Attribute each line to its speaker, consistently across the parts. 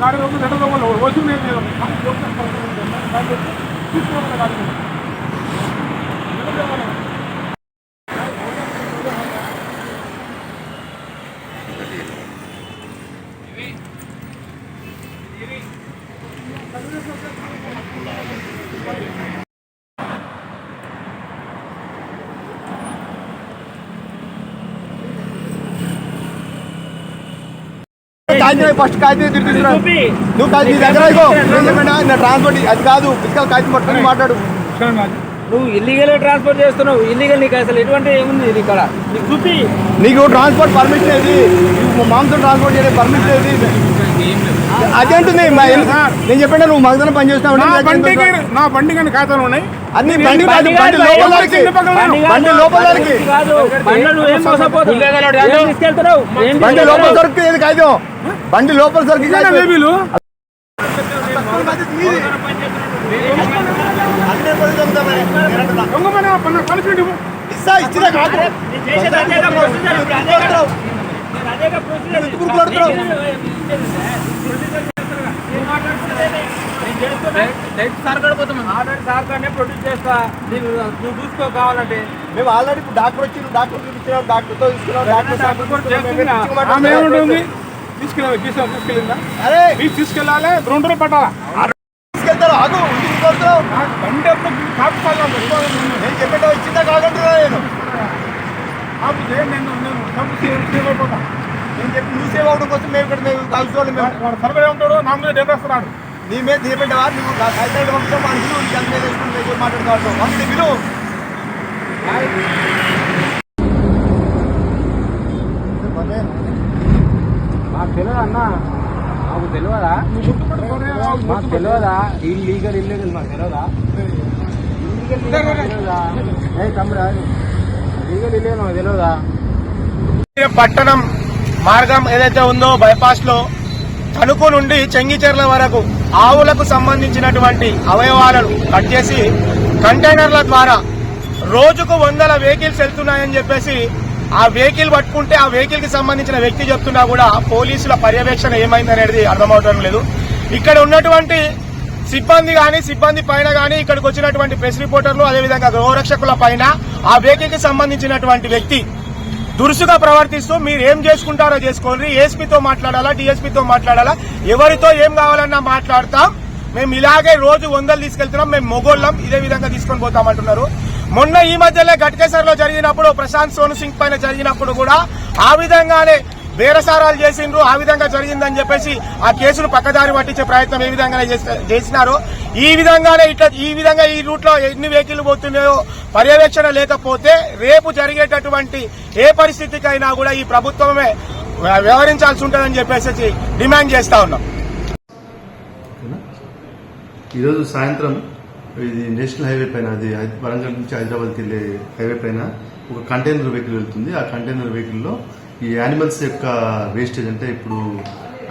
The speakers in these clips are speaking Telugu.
Speaker 1: వాళ్ళ గాడి రోజు రెండు
Speaker 2: కాగితం ఫస్ట్ కాగితం తిరిగిస్తున్నా నువ్వు కాగితం నీ దగ్గర నా ట్రాన్స్పోర్ట్ అది కాదు ఫిజికల్ కాగితం పట్టుకొని మాట్లాడు.
Speaker 3: నువ్వు ఇల్లీగల్ ట్రాన్స్పోర్ట్ చేస్తున్నావు. ఇల్లీగల్ నీకు అసలు ఎటువంటి ఏముంది ఇది ఇక్కడ? నీకు చూపి.
Speaker 2: నీకు ట్రాన్స్పోర్ట్ పర్మిషన్ ఏది నువ్వు మాంసం ట్రాన్స్పోర్ట్ చేయడం పర్మిషన్ ఏది అదేంటుంది మా ఎందుకు- నేను చెప్పిన నువ్వు మగదన పని చేస్తావు
Speaker 1: నా బండికి నా బండి కానీ ఖాతాలు ఉన్నాయి.
Speaker 2: అన్ని బండి కాదు బండి లోపల దానికి బండి లోపల దానికి
Speaker 3: కాదు బండ్లో నువ్వు ఏం మోసపోతావు? ఏం తీసుకెళ్తున్నావు? ఏంటి
Speaker 2: బండి లోపల దొరికి ఏది కాగితం బండి లోపల కాదు
Speaker 3: ప్రొడ్యూస్ చేస్తా నీకు నువ్వు చూసుకో కావాలంటే
Speaker 2: మేము ఆల్రెడీ డాక్టర్ వచ్చి డాక్టర్ చూపించినాం డాక్టర్తో తీసుకున్నాం డాక్టర్
Speaker 1: తీసుకెళ్ళాలి తీసుకెళ్ళి తీసుకెళ్ళిందా?
Speaker 2: అరే!
Speaker 1: నీకు తీసుకెళ్ళాలి రెండు రోజులు పట్టాలా?
Speaker 2: తీసుకెళ్తారు? ఆగు.
Speaker 1: నాకు బండి
Speaker 2: నేను చెప్పేటో ఇచ్చిందా కాదంటున్నా నేను.
Speaker 1: చేయండి నేను నేను డబ్బు సేవ్ అయిపోతా
Speaker 2: నేను చెప్పి నువ్వు సేవ్ అవడం కోసం మేము ఇక్కడ మేము కలుసుకోవాలి మేము.
Speaker 1: వాడు సర్వే ఉంటాడు నా మీద డేట్ వస్తున్నాడు
Speaker 2: నీ మీద తీయబెట్టవా నువ్వు సైతాడు నీకు వేసుకుని మాట్లాడుకోవాలి. విలువ
Speaker 3: మాకు తెలియదు అన్న మాకు తెలియదా మాకు తెలియదా ఇల్లీగల్ ఇల్లీగల్ మాకు తెలియదా లీగల్ ఇల్లీగల్ మాకు తెలియదా
Speaker 4: పట్టణం మార్గం ఏదైతే ఉందో బైపాస్లో తణుకు నుండి చెంగిచెర్ల వరకు ఆవులకు సంబంధించినటువంటి అవయవాలను కట్ చేసి కంటైనర్ల ద్వారా రోజుకు వందల వెహికల్స్ వెళ్తున్నాయని చెప్పేసి ఆ వెహికల్ పట్టుకుంటే ఆ వెహికల్కి సంబంధించిన వ్యక్తి చెప్తున్నా కూడా పోలీసుల పర్యవేక్షణ ఏమైందనేది అర్థమవడం లేదు. ఇక్కడ ఉన్నటువంటి సిబ్బంది గాని సిబ్బంది పైన గాని ఇక్కడికి వచ్చినటువంటి ప్రెస్ రిపోర్టర్లు అదేవిధంగా గృహరక్షకుల పైన ఆ వెహికల్కి సంబంధించినటువంటి వ్యక్తి దురుసుగా ప్రవర్తిస్తూ మీరు ఏం చేసుకుంటారో చేసుకోండి. ఏఎస్పీతో మాట్లాడాలా డిఎస్పీతో మాట్లాడాలా? ఎవరితో ఏం కావాలన్నా మాట్లాడతాం. మేము ఇలాగే రోజు వందలు తీసుకెళ్తున్నాం. మేము మొగోళ్ళం. ఇదే విధంగా తీసుకొని పోతామంటున్నారు. మొన్న ఈ మధ్యలో గట్కేసర్లో జరిగినప్పుడు ప్రశాంత్ సోను సింగ్ పైన జరిగినప్పుడు కూడా ఆ విధంగానే బేరసారాలు చేసిండ్రు ఆ విధంగా జరిగిందని చెప్పేసి ఆ కేసును పక్కదారి పట్టించే ప్రయత్నం ఏ విధంగా చేసినారో ఈ విధంగానే ఇట్లా ఈ విధంగా ఈ రూట్లో ఎన్ని వెహికల్ పోతున్నాయో పర్యవేక్షణ లేకపోతే రేపు జరిగేటటువంటి ఏ పరిస్థితికైనా కూడా ఈ ప్రభుత్వమే వ్యవహరించాల్సి ఉంటుందని చెప్పేసి డిమాండ్ చేస్తా ఉన్నాం.
Speaker 5: ఈరోజు సాయంత్రం ఇది నేషనల్ హైవే పైన అది వరంగల్ నుంచి హైదరాబాద్కి వెళ్ళే హైవే పైన ఒక కంటైనర్ వెహికల్ వెళ్తుంది. ఆ కంటైనర్ వెహికల్లో ఈ యానిమల్స్ యొక్క వేస్టేజ్ అంటే ఇప్పుడు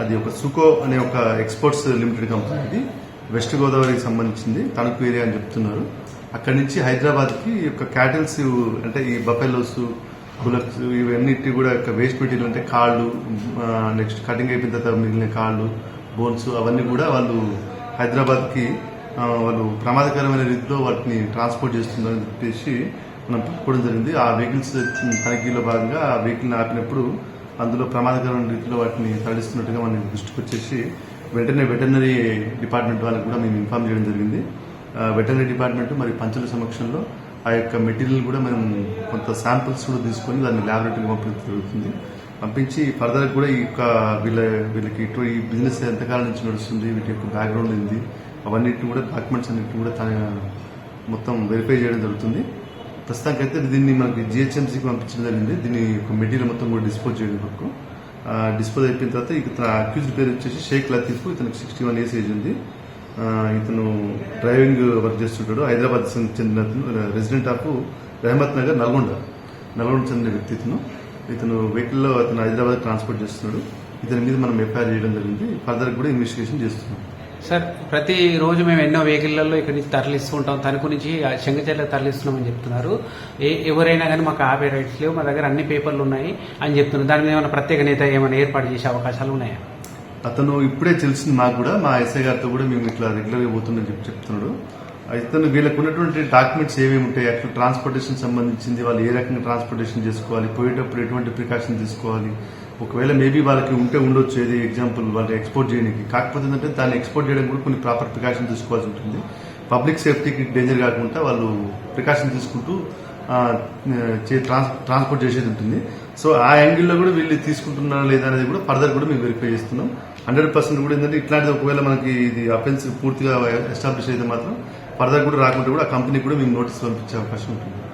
Speaker 5: అది ఒక సుకో అనే ఒక ఎక్స్పోర్ట్స్ లిమిటెడ్ కంపెనీ ఇది. వెస్ట్ గోదావరికి సంబంధించింది. తణుకు ఏరియా అని చెప్తున్నారు. అక్కడి నుంచి హైదరాబాద్కి ఈ యొక్క క్యాటిల్స్ అంటే ఈ బఫెలోస్ బులక్స్ ఇవన్నిటి కూడా యొక్క వేస్ట్ మెటీరియల్ అంటే కాళ్ళు నెక్స్ట్ కటింగ్ అయిపోయిన తర్వాత మిగిలిన కాళ్ళు బోన్స్ అవన్నీ కూడా వాళ్ళు హైదరాబాద్కి వాళ్ళు ప్రమాదకరమైన రీతిలో వాటిని ట్రాన్స్పోర్ట్ చేస్తుందని చెప్పేసి మనం పట్టుకోవడం జరిగింది. ఆ వెహికల్స్ తనిఖీలో భాగంగా ఆ వెహికల్ని ఆపినప్పుడు అందులో ప్రమాదకరమైన రీతిలో వాటిని తరలిస్తున్నట్టుగా మనం దృష్టికి వచ్చేసి వెంటనే వెటర్నరీ డిపార్ట్మెంట్ వాళ్ళకి కూడా మేము ఇన్ఫార్మ్ చేయడం జరిగింది. వెటర్నరీ డిపార్ట్మెంట్ మరి పంచుల సమక్షంలో ఆ యొక్క మెటీరియల్ కూడా మనం కొంత శాంపిల్స్ కూడా తీసుకొని దాన్ని ల్యాబొరేటరీకి పంపించడం జరుగుతుంది. పంపించి ఫర్దర్ కూడా ఈ యొక్క వీళ్ళ వీళ్ళకి ఇటు ఈ బిజినెస్ ఎంతకాలం నుంచి నడుస్తుంది వీటి యొక్క బ్యాక్గ్రౌండ్ ఏంది అవన్నిటిని కూడా డాక్యుమెంట్స్ అన్నిటిని కూడా తన మొత్తం వెరిఫై చేయడం జరుగుతుంది. ప్రస్తుతానికైతే దీన్ని మనకి జిహెచ్ఎంసీకి పంపించడం జరిగింది. దీని యొక్క మెటీరియల్ మొత్తం కూడా డిస్పోజ్ చేయడం వరకు. డిస్పోజ్ అయిపోయిన తర్వాత ఇతను అక్యూజ్డ్ పేరు వచ్చేసి షేక్ లతీఫ్. ఇతనికి సిక్స్టీ వన్ ఇయర్స్ ఏజ్ ఉంది ఇతను డ్రైవింగ్ వర్క్ చేస్తుంటాడు. హైదరాబాద్ చెందిన రెసిడెంట్ ఆఫ్ రహమత్ నగర్ నల్గొండ. నల్గొండ చెందిన వ్యక్తి ఇతను. ఇతను వెహికల్లో అతను హైదరాబాద్ ట్రాన్స్పోర్ట్ చేస్తున్నాడు. ఇతని మీద మనం ఎఫ్ఐఆర్ చేయడం జరిగింది. ఫర్దర్ కూడా ఇన్వెస్టిగేషన్ చేస్తున్నాం.
Speaker 6: సార్ ప్రతిరోజు మేము ఎన్నో వెహికల్లలో ఇక్కడి నుంచి తరలిస్తూ ఉంటాం. తణుకు నుంచి శంగచర్ల తరలిస్తున్నామని చెప్తున్నారు. ఏ ఎవరైనా కానీ మాకు ఆపే రైట్స్ లేవు. మా దగ్గర అన్ని పేపర్లు ఉన్నాయి అని చెప్తున్నారు. దాని మీద ఏమైనా ప్రత్యేక నేత ఏమైనా ఏర్పాటు చేసే అవకాశాలు ఉన్నాయా?
Speaker 5: అతను ఇప్పుడే తెలిసింది మాకు కూడా. మా ఎస్ఐ గారితో కూడా మేము ఇట్లా రెగ్యులర్గా పోతుందని చెప్పి చెప్తున్నాడు. ఇతను వీళ్ళకు ఉన్నటువంటి డాక్యుమెంట్స్ ఏమేమి ఉంటాయి? యాక్చువల్ ట్రాన్స్పోర్టేషన్ సంబంధించింది. వాళ్ళు ఏ రకంగా ట్రాన్స్పోర్టేషన్ చేసుకోవాలి? పోయేటప్పుడు ఎటువంటి ప్రికాషన్ తీసుకోవాలి? ఒకవేళ మేబీ వాళ్ళకి ఉంటే ఉండొచ్చు ఏది ఎగ్జాంపుల్ వాళ్ళు ఎక్స్పోర్ట్ చేయడానికి. కాకపోతే ఏంటంటే దాన్ని ఎక్స్పోర్ట్ చేయడం కూడా కొన్ని ప్రాపర్ ప్రికాషన్ తీసుకోవాల్సి ఉంటుంది. పబ్లిక్ సేఫ్టీకి డేంజర్ కాకుండా వాళ్ళు ప్రికాషన్ తీసుకుంటూ చే- ట్రాన్స్ ట్రాన్స్పోర్ట్ చేసేది ఉంటుంది. సో ఆ యాంగిల్లో కూడా వీళ్ళు తీసుకుంటున్నారా లేదా అనేది కూడా ఫర్దర్ కూడా మేము వెరిఫై చేస్తున్నాం. హండ్రెడ్ పర్సెంట్ కూడా ఏంటంటే ఇట్లాంటిది ఒకవేళ మనకి ఇది అఫెన్స్ పూర్తిగా ఎస్టాబ్లిష్ అయితే మాత్రం ఫర్దర్ కూడా రాకుండా కూడా ఆ కంపెనీ కూడా మేము నోటీస్ పంపించే అవకాశం ఉంటుంది.